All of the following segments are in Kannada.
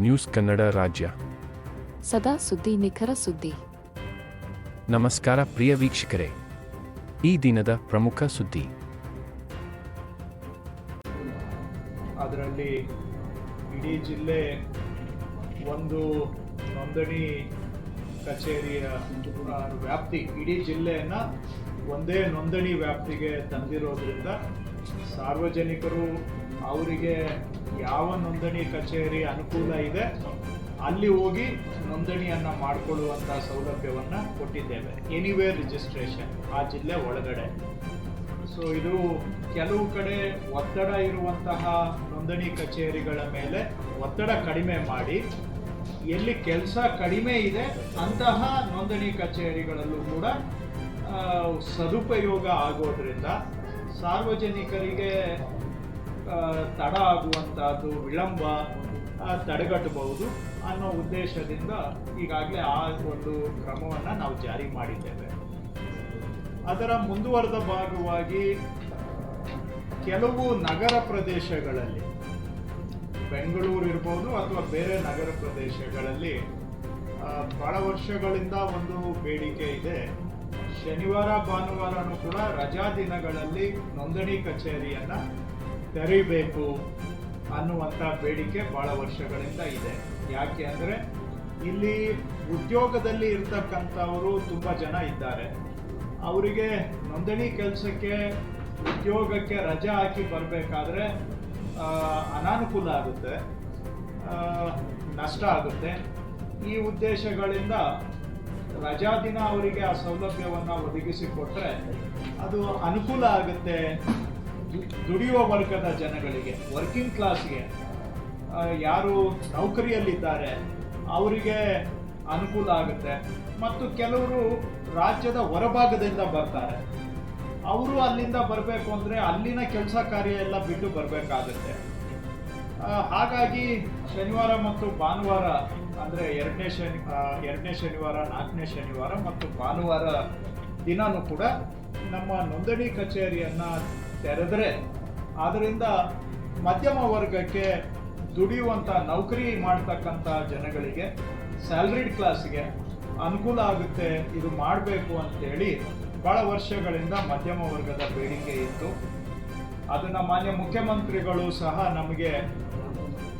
ನ್ಯೂಸ್ ಕನ್ನಡ ರಾಜ್ಯ. ಸದಾ ಸುದ್ದಿ ನಿಖರ ಸುದ್ದಿ. ನಮಸ್ಕಾರ ಪ್ರಿಯ ವೀಕ್ಷಕರೇ. ಈ ದಿನದ ಪ್ರಮುಖ ಸುದ್ದಿ. ಅದರಲ್ಲಿ ಇಡೀ ಜಿಲ್ಲೆ ಒಂದು ನೋಂದಣಿ ಕಚೇರಿಯ ವ್ಯಾಪ್ತಿ ಇಡೀ ಜಿಲ್ಲೆಯನ್ನ ಒಂದೇ ನೋಂದಣಿ ವ್ಯಾಪ್ತಿಗೆ ತಂದಿರೋದ್ರಿಂದ ಸಾರ್ವಜನಿಕರು ಅವರಿಗೆ ಯಾವ ನೋಂದಣಿ ಕಚೇರಿ ಅನುಕೂಲ ಇದೆ, ಅಲ್ಲಿ ಹೋಗಿ ನೋಂದಣಿಯನ್ನು ಮಾಡಿಕೊಳ್ಳುವಂಥ ಸೌಲಭ್ಯವನ್ನು ಕೊಟ್ಟಿದ್ದೇವೆ. ಎನಿವೇರ್ ರಿಜಿಸ್ಟ್ರೇಷನ್ ಆ ಜಿಲ್ಲೆ ಒಳಗಡೆ. ಸೊ ಇದು ಕೆಲವು ಕಡೆ ಒತ್ತಡ ಇರುವಂತಹ ನೋಂದಣಿ ಕಚೇರಿಗಳ ಮೇಲೆ ಒತ್ತಡ ಕಡಿಮೆ ಮಾಡಿ, ಎಲ್ಲಿ ಕೆಲಸ ಕಡಿಮೆ ಇದೆ, ಅಂತಹ ನೋಂದಣಿ ಕಚೇರಿಗಳಲ್ಲೂ ಕೂಡ ಸದುಪಯೋಗ ಆಗೋದ್ರಿಂದ ಸಾರ್ವಜನಿಕರಿಗೆ ತಡ ಆಗುವಂತಹದ್ದು, ವಿಳಂಬ ತಡೆಗಟ್ಟಬಹುದು ಅನ್ನೋ ಉದ್ದೇಶದಿಂದ ಈಗಾಗಲೇ ಆ ಒಂದು ಕ್ರಮವನ್ನು ನಾವು ಜಾರಿ ಮಾಡಿದ್ದೇವೆ. ಅದರ ಮುಂದುವರೆದ ಭಾಗವಾಗಿ ಕೆಲವು ನಗರ ಪ್ರದೇಶಗಳಲ್ಲಿ, ಬೆಂಗಳೂರು ಇರ್ಬೋದು ಅಥವಾ ಬೇರೆ ನಗರ ಪ್ರದೇಶಗಳಲ್ಲಿ ಬಹಳ ವರ್ಷಗಳಿಂದ ಒಂದು ಬೇಡಿಕೆ ಇದೆ. ಶನಿವಾರ, ಭಾನುವಾರನೂ ಕೂಡ ರಜಾ ದಿನಗಳಲ್ಲಿ ನೋಂದಣಿ ಕಚೇರಿಯನ್ನ ತೆರೀಬೇಕು ಅನ್ನುವಂಥ ಬೇಡಿಕೆ ಬಹಳ ವರ್ಷಗಳಿಂದ ಇದೆ. ಯಾಕೆ ಅಂದರೆ ಇಲ್ಲಿ ಉದ್ಯೋಗದಲ್ಲಿ ಇರ್ತಕ್ಕಂಥವರು ತುಂಬ ಜನ ಇದ್ದಾರೆ. ಅವರಿಗೆ ನೋಂದಣಿ ಕೆಲಸಕ್ಕೆ, ಉದ್ಯೋಗಕ್ಕೆ ರಜೆ ಹಾಕಿ ಬರಬೇಕಾದ್ರೆ ಅನಾನುಕೂಲ ಆಗುತ್ತೆ ನಷ್ಟ ಆಗುತ್ತೆ. ಈ ಉದ್ದೇಶಗಳಿಂದ ರಜಾ ದಿನ ಅವರಿಗೆ ಆ ಸೌಲಭ್ಯವನ್ನು ಒದಗಿಸಿಕೊಟ್ರೆ ಅದು ಅನುಕೂಲ ಆಗುತ್ತೆ ದುಡಿಯುವ ವರ್ಗದ ಜನಗಳಿಗೆ ವರ್ಕಿಂಗ್ ಕ್ಲಾಸ್ಗೆ ಯಾರು ನೌಕರಿಯಲ್ಲಿದ್ದಾರೆ, ಅವರಿಗೆ ಅನುಕೂಲ ಆಗುತ್ತೆ. ಮತ್ತು ಕೆಲವರು ರಾಜ್ಯದ ಹೊರಭಾಗದಿಂದ ಬರ್ತಾರೆ. ಅವರು ಅಲ್ಲಿಂದ ಬರಬೇಕು ಅಂದರೆ ಅಲ್ಲಿನ ಕೆಲಸ ಕಾರ್ಯ ಎಲ್ಲ ಬಿಟ್ಟು ಬರಬೇಕಾಗುತ್ತೆ. ಹಾಗಾಗಿ ಶನಿವಾರ ಮತ್ತು ಭಾನುವಾರ, ಅಂದರೆ ಎರಡನೇ ಶನಿ ಎರಡನೇ ಶನಿವಾರ, ನಾಲ್ಕನೇ ಶನಿವಾರ ಮತ್ತು ಭಾನುವಾರ ದಿನವೂ ಕೂಡ ನಮ್ಮ ನೋಂದಣಿ ಕಚೇರಿಯನ್ನು ತೆರೆದರೆ ಆದ್ದರಿಂದ ಮಧ್ಯಮ ವರ್ಗಕ್ಕೆ ದುಡಿಯುವಂಥ ನೌಕರಿ ಮಾಡ್ತಕ್ಕಂಥ ಜನಗಳಿಗೆ ಸ್ಯಾಲ್ರಿಡ್ ಕ್ಲಾಸ್ಗೆ ಅನುಕೂಲ ಆಗುತ್ತೆ, ಇದು ಮಾಡಬೇಕು ಅಂತೇಳಿ ಭಾಳ ವರ್ಷಗಳಿಂದ ಮಧ್ಯಮ ವರ್ಗದ ಬೇಡಿಕೆ ಇತ್ತು ಅದನ್ನು ಮಾನ್ಯ ಮುಖ್ಯಮಂತ್ರಿಗಳು ಸಹ ನಮಗೆ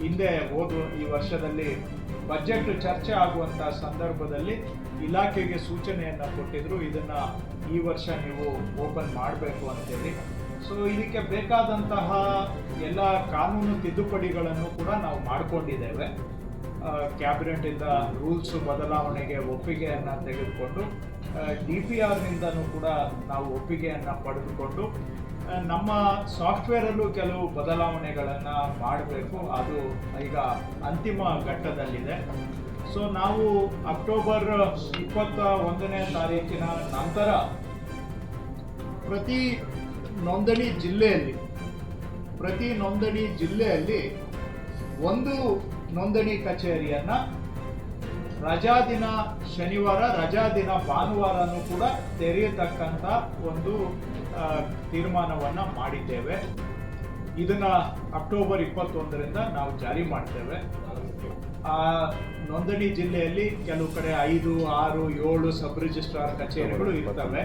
ಹಿಂದೆ ಹೋದ ಈ ವರ್ಷದಲ್ಲಿ ಬಜೆಟ್ ಚರ್ಚೆ ಆಗುವಂತ ಸಂದರ್ಭದಲ್ಲಿ ಇಲಾಖೆಗೆ ಸೂಚನೆಯನ್ನ ಕೊಟ್ಟಿದ್ರು, ಇದನ್ನ ಈ ವರ್ಷ ನೀವು ಓಪನ್ ಮಾಡಬೇಕು ಅಂತೇಳಿ. ಸೊ ಇದಕ್ಕೆ ಬೇಕಾದಂತಹ ಎಲ್ಲ ಕಾನೂನು ತಿದ್ದುಪಡಿಗಳನ್ನು ಕೂಡ ನಾವು ಮಾಡಿಕೊಂಡಿದ್ದೇವೆ. ಕ್ಯಾಬಿನೆಟ್ ಇಂದ ರೂಲ್ಸ್ ಬದಲಾವಣೆಗೆ ಒಪ್ಪಿಗೆಯನ್ನ ತೆಗೆದುಕೊಂಡು ಡಿ ಪಿ ಆರ್ನಿಂದನೂ ಕೂಡ ನಾವು ಒಪ್ಪಿಗೆಯನ್ನ ಪಡೆದುಕೊಂಡು ನಮ್ಮ ಸಾಫ್ಟ್ವೇರಲ್ಲೂ ಕೆಲವು ಬದಲಾವಣೆಗಳನ್ನು ಮಾಡಬೇಕು. ಅದು ಈಗ ಅಂತಿಮ ಘಟ್ಟದಲ್ಲಿದೆ. ಸೊ ನಾವು ಅಕ್ಟೋಬರ್ ಇಪ್ಪತ್ತ ಒಂದನೇ ತಾರೀಕಿನ ನಂತರ ಪ್ರತಿ ನೋಂದಣಿ ಜಿಲ್ಲೆಯಲ್ಲಿ, ಪ್ರತಿ ನೋಂದಣಿ ಜಿಲ್ಲೆಯಲ್ಲಿ ಒಂದು ನೋಂದಣಿ ಕಚೇರಿಯನ್ನ ರಜಾ ದಿನ ಶನಿವಾರ, ರಜಾ ದಿನ ಭಾನುವಾರನೂ ಕೂಡ ತೆರೆಯತಕ್ಕಂಥ ಒಂದು ತೀರ್ಮಾನವನ್ನು ಮಾಡಿದ್ದೇವೆ. ಇದನ್ನ ಅಕ್ಟೋಬರ್ ಇಪ್ಪತ್ತೊಂದರಿಂದ ನಾವು ಜಾರಿ ಮಾಡ್ತೇವೆ. ಆ, ನೋಂದಣಿ ಜಿಲ್ಲೆಯಲ್ಲಿ ಕೆಲವು ಕಡೆ ಐದು, ಆರು, ಏಳು ಸಬ್ ರಿಜಿಸ್ಟ್ರಾರ್ ಕಚೇರಿಗಳು ಇರ್ತವೆ.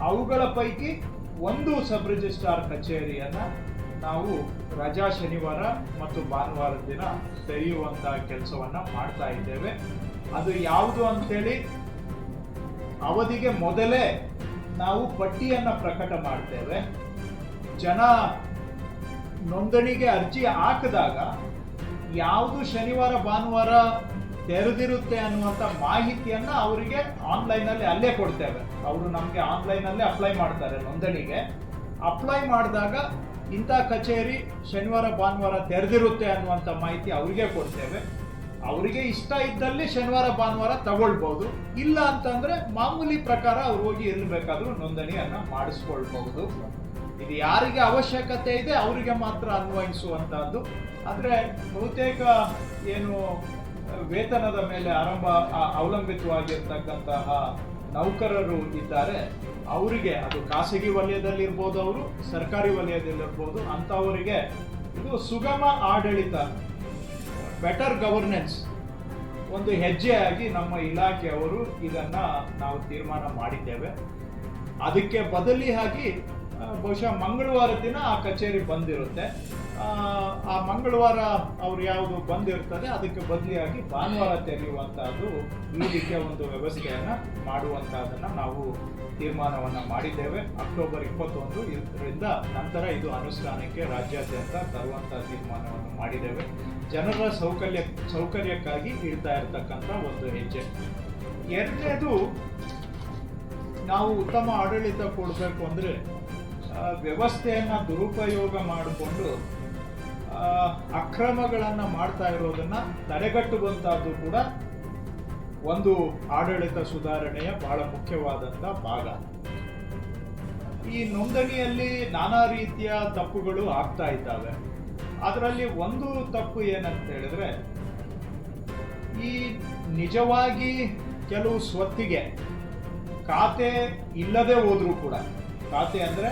ಅವುಗಳ ಪೈಕಿ ಒಂದು ಸಬ್ ರಿಜಿಸ್ಟ್ರಾರ್ ಕಚೇರಿಯನ್ನು ನಾವು ರಜಾ ಶನಿವಾರ ಮತ್ತು ಭಾನುವಾರ ದಿನ ತೆರೆಯುವಂಥ ಕೆಲಸವನ್ನು ಮಾಡ್ತಾ ಇದ್ದೇವೆ. ಅದು ಯಾವುದು ಅಂತೇಳಿ ಅವಧಿಗೆ ಮೊದಲೇ ನಾವು ಪಟ್ಟಿಯನ್ನು ಪ್ರಕಟ ಮಾಡ್ತೇವೆ. ಜನ ನೋಂದಣಿಗೆ ಅರ್ಜಿ ಹಾಕಿದಾಗ ಯಾವುದು ಶನಿವಾರ, ಭಾನುವಾರ ತೆರೆದಿರುತ್ತೆ ಅನ್ನುವಂಥ ಮಾಹಿತಿಯನ್ನು ಅವರಿಗೆ ಆನ್ಲೈನಲ್ಲಿ ಅಲ್ಲೇ ಕೊಡ್ತೇವೆ. ಅವರು ನಮಗೆ ಆನ್ಲೈನಲ್ಲೇ ಅಪ್ಲೈ ಮಾಡ್ತಾರೆ ನೋಂದಣಿಗೆ. ಅಪ್ಲೈ ಮಾಡಿದಾಗ ಇಂಥ ಕಚೇರಿ ಶನಿವಾರ, ಭಾನುವಾರ ತೆರೆದಿರುತ್ತೆ ಅನ್ನುವಂಥ ಮಾಹಿತಿ ಅವರಿಗೆ ಕೊಡ್ತೇವೆ. ಅವರಿಗೆ ಇಷ್ಟ ಇದ್ದಲ್ಲಿ ಶನಿವಾರ, ಭಾನುವಾರ ತಗೊಳ್ಬಹುದು. ಇಲ್ಲ ಅಂತಂದ್ರೆ ಮಾಮೂಲಿ ಪ್ರಕಾರ ಅವ್ರು ಹೋಗಿ ಎಲ್ಲಿ ಬೇಕಾದ್ರೂ ನೋಂದಣಿಯನ್ನ ಮಾಡಿಸ್ಕೊಳ್ಬಹುದು. ಇದು ಯಾರಿಗೆ ಅವಶ್ಯಕತೆ ಇದೆ ಅವರಿಗೆ ಮಾತ್ರ ಅನ್ವಯಿಸುವಂತಹದ್ದು. ಆದ್ರೆ ಬಹುತೇಕ ಏನು ವೇತನದ ಮೇಲೆ ಆರಂಭ ಅವಲಂಬಿತವಾಗಿರ್ತಕ್ಕಂತಹ ನೌಕರರು ಇದ್ದಾರೆ. ಅವರಿಗೆ ಅದು ಖಾಸಗಿ ವಲಯದಲ್ಲಿರ್ಬೋದು ಅವರು, ಸರ್ಕಾರಿ ವಲಯದಲ್ಲಿರ್ಬೋದು, ಅಂಥವರಿಗೆ ಇದು ಸುಗಮ ಆಡಳಿತ. ಬೆಟರ್ ಗವರ್ನೆನ್ಸ್ ಒಂದು ಹೆಜ್ಜೆಯಾಗಿ ನಮ್ಮ ಇಲಾಖೆಯವರು ಇದನ್ನ ನಾವು ತೀರ್ಮಾನ ಮಾಡಿದ್ದೇವೆ. ಅದಕ್ಕೆ ಬದಲಿಯಾಗಿ ಹಾಕಿ ಬಹುಶಃ ಮಂಗಳವಾರ ದಿನ ಆ ಕಚೇರಿ ಬಂದಿರುತ್ತೆ. ಆ, ಮಂಗಳವಾರ ಅವ್ರು ಯಾವುದು ಬಂದಿರ್ತದೆ ಅದಕ್ಕೆ ಬದಲಿಯಾಗಿ ಭಾನುವಾರ ತೆರೆಯುವಂತಹದ್ದು ಈ ರೀತಿಯ ಒಂದು ವ್ಯವಸ್ಥೆಯನ್ನ ಮಾಡುವಂತಹದನ್ನ ನಾವು ತೀರ್ಮಾನವನ್ನು ಮಾಡಿದ್ದೇವೆ. ಅಕ್ಟೋಬರ್ ಇಪ್ಪತ್ತೊಂದು ಇದರಿಂದ ನಂತರ ಇದು ಅನುಷ್ಠಾನಕ್ಕೆ ರಾಜ್ಯಾದ್ಯಂತ ತರುವಂತಹ ತೀರ್ಮಾನವನ್ನು ಮಾಡಿದ್ದೇವೆ. ಜನರ ಸೌಕರ್ಯ, ಸೌಕರ್ಯಕ್ಕಾಗಿ ಇಡ್ತಾ ಇರತಕ್ಕಂಥ ಒಂದು ಹೆಜ್ಜೆ. ಎರಡನೇದು, ನಾವು ಉತ್ತಮ ಆಡಳಿತ ಕೊಡಬೇಕು ಅಂದರೆ ವ್ಯವಸ್ಥೆಯನ್ನು ದುರುಪಯೋಗ ಮಾಡಿಕೊಂಡು ಅಕ್ರಮಗಳನ್ನು ಮಾಡ್ತಾ ಇರೋದನ್ನು ತಡೆಗಟ್ಟುವಂಥದ್ದು ಕೂಡ ಒಂದು ಆಡಳಿತ ಸುಧಾರಣೆಯ ಬಹಳ ಮುಖ್ಯವಾದಂಥ ಭಾಗ. ಈ ನೋಂದಣಿಯಲ್ಲಿ ನಾನಾ ರೀತಿಯ ತಪ್ಪುಗಳು ಆಗ್ತಾ ಇದ್ದಾವೆ. ಅದರಲ್ಲಿ ಒಂದು ತಪ್ಪು ಏನಂತ ಹೇಳಿದ್ರೆ ಈ ನಿಜವಾಗಿ ಕೆಲವು ಸ್ವತ್ತಿಗೆ ಖಾತೆ ಇಲ್ಲದೆ ಹೋದ್ರೂ ಕೂಡ, ಖಾತೆ ಅಂದರೆ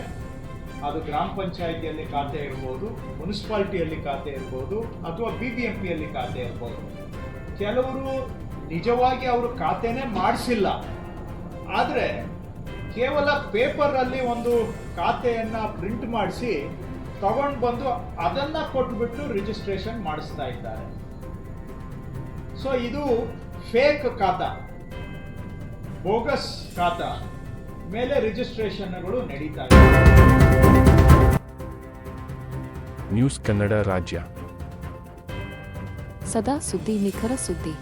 ಅದು ಗ್ರಾಮ ಪಂಚಾಯಿತಿಯಲ್ಲಿ ಖಾತೆ ಇರ್ಬೋದು, ಮುನ್ಸಿಪಾಲ್ಟಿಯಲ್ಲಿ ಖಾತೆ ಇರ್ಬೋದು, ಅಥವಾ ಬಿ ಬಿ ಎಂ ಪಿಯಲ್ಲಿ ಖಾತೆ ಇರ್ಬೋದು. ಕೆಲವರು ನಿಜವಾಗಿ ಅವರು ಖಾತೆನೇ ಮಾಡಿಸಿಲ್ಲ. ಆದರೆ ಕೇವಲ ಪೇಪರಲ್ಲಿ ಒಂದು ಖಾತೆಯನ್ನು ಪ್ರಿಂಟ್ ಮಾಡಿಸಿ ತಗೊಂಡು ಬಂದು ಅದನ್ನು ಕೊಟ್ಬಿಟ್ಟು ರಿಜಿಸ್ಟ್ರೇಷನ್ ಮಾಡಿಸ್ತಾ ಇದ್ದಾರೆ. ಸೊ ಇದು ಫೇಕ್ ಖಾತಾ ಬೋಗಸ್ ಖಾತಾ ಮೇಲೆ ರಿಜಿಸ್ಟ್ರೇಷನ್ಗಳು ನಡೀತಾ ಇದೆ. ನ್ಯೂಸ್ ಕನ್ನಡ ರಾಜ್ಯ ಸದಾ ಸುದ್ದಿ ನಿಖರ ಸುದ್ದಿ.